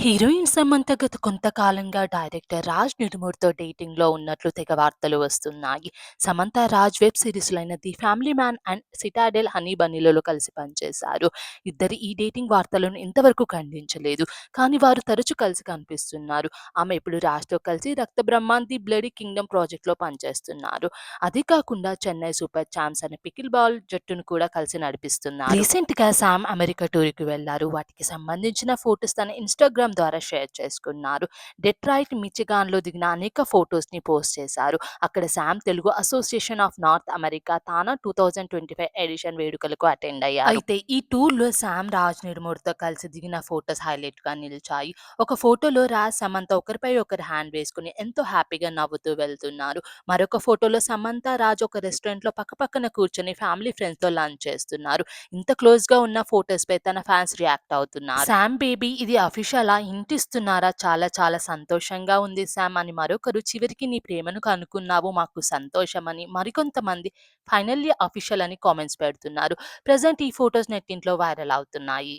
Heroine Samantha గత కొంతకాలంగా director Raj నిర్మూర్‌తో డేటింగ్‌లో ఉన్నట్లు తెగ వార్తలు వస్తున్నాయి. Samantha, Raj web సిరీస్‌లైన 'the family man' and 'Citadel honey బనీలలో కలిసి పనిచేశారు. ఇద్దరు ఈ డేటింగ్ వార్తలను ఇంతవరకు ఖండించలేదు. కానీ వారు తరచూ కలిసి కనిపిస్తున్నారు. ఆమె ఇప్పుడు రాజ్‌తో కలిసి 'రక్త బ్రహ్మాన్', 'ది బ్లడీ కింగ్డమ్' ప్రాజెక్ట్‌లో పనిచేస్తున్నారు. అదే కాకుండా చెన్నై సూపర్ ఛాంప్స్ అనే పికిల్ బాల్ జట్టును కూడా కలిసి నడిపిస్తున్నారు. రీసెంట్‌గా సామ్ అమెరికా టూర్‌కి వెళ్ళారు. వాటికి సంబంధించిన ఫోటోస్ తన ఇన్‌స్టాగ్రామ్ ద్వారా షేర్ చేసుకున్నారు. డెట్రాయిట్, మిచిగాన్‌లో దిగిన అనేక ఫోటోస్‌ని పోస్ట్ చేశారు. అక్కడ Sam Telugu association of North America TANA twenty twenty five edition వేడుకలకు అటెండ్ అయ్యారు. అయితే ఈ టూర్‌లో సామ్ రాజ్ నిర్మూర్‌తో కలిసి దిగిన ఫోటోస్ హైలైట్‌గా నిలిచాయి. ఒక ఫోటోలో రాజ్, సమంత ఒకరిపై ఒకరు హ్యాండ్ వేసుకుని ఎంతో హ్యాపీగా నవ్వుతూ వెళ్తున్నారు. మరొక ఫోటోలో సమంత, రాజ్ ఒక రెస్టారెంట్‌లో పక్కపక్కన కూర్చొని ఫ్యామిలీ ఫ్రెండ్స్‌తో లంచ్ చేస్తున్నారు. ఇంత క్లోజ్‌గా ఉన్న ఫోటోస్‌పై తన ఫ్యాన్స్ రియాక్ట్ అవుతున్నారు. సామ్ బేబీ ఇది అఫీషియలా హింట్ ఇస్తున్నారా చాలా చాలా సంతోషంగా ఉంది శామ్ అని మరొకరు చివరికి నీ ప్రేమను కనుక్కున్నావు మాకు సంతోషమని మరికొంతమంది ఫైనల్లీ అఫీషియల్ అని కామెంట్స్ పెడుతున్నారు. ప్రజెంట్ ఈ ఫొటోస్ నెట్టింట్లో వైరల్ అవుతున్నాయి.